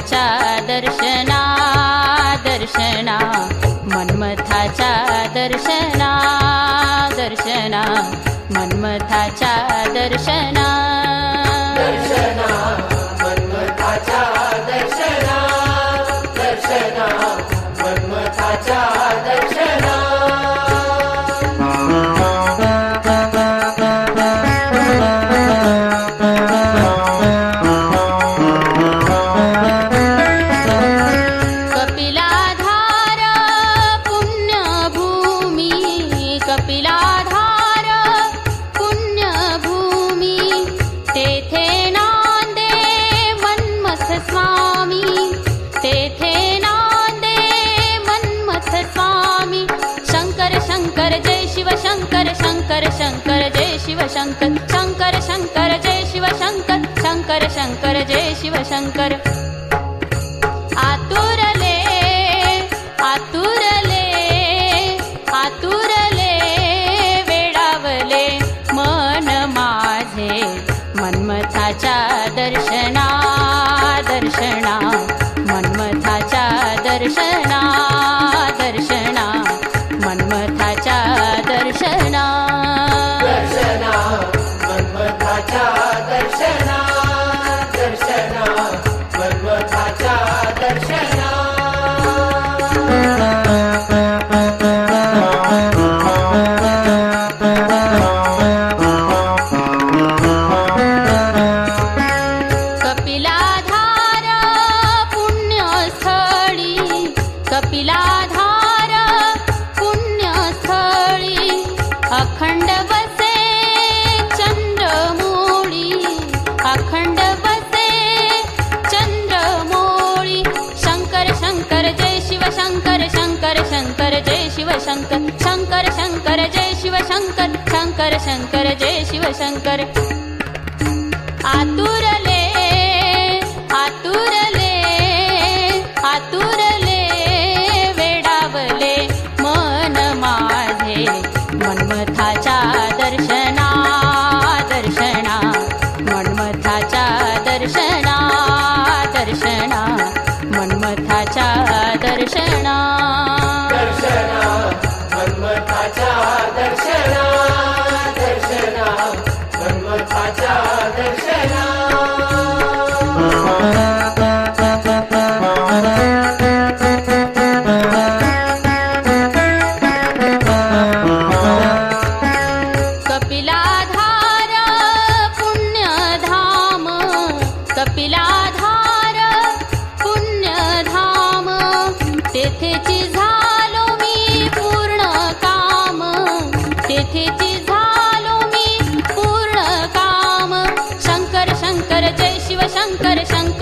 मन्मथाचा दर्शना दर्शना। मन्मथाचा दर्शना दर्शना। मन्मथाचा दर्शना। शंकर शंकर जय शिव शंकर. शंकर शंकर जय शिव शंकर. शंकर शंकर जय शिव शंकर. आतुरले आतुरले आतुरले वेडावले मन माझे. मन्मथाच्या दर्शना दर्शना. मन्मथाच्या दर्शना. मन्मथाच्या दर्शना दर्शना मन्मथाच्या शंकर शंकर शंकर जय शिव शंकर. आतुरले आतुरले आतुरले वेडावले मन माझे. मनमथाच्या दर्शना दर्शना. मनमथाच्या दर्शना दर्शना. मनमथाच्या दर्शना. दर्शना. मन्मथाच्या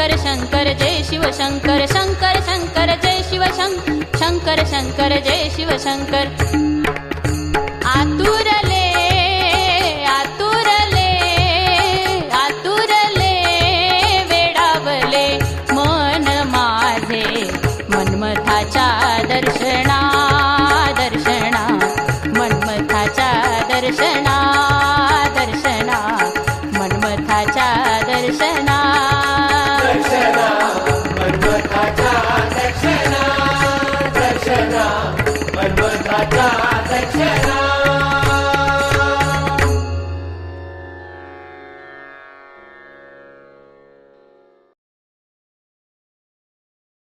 शंकर शंकर जय शिव शंकर शंकर शंकर जय शिव शंकर शंकर जय शिव शंकर. आतुरले आतुरले आतुरले वेडावले मन माझे मनमथाच्या दर्शना दर्शना मनमथाच्या दर्शना. दर्शना दर्शना मन्मथाच्या दर्शना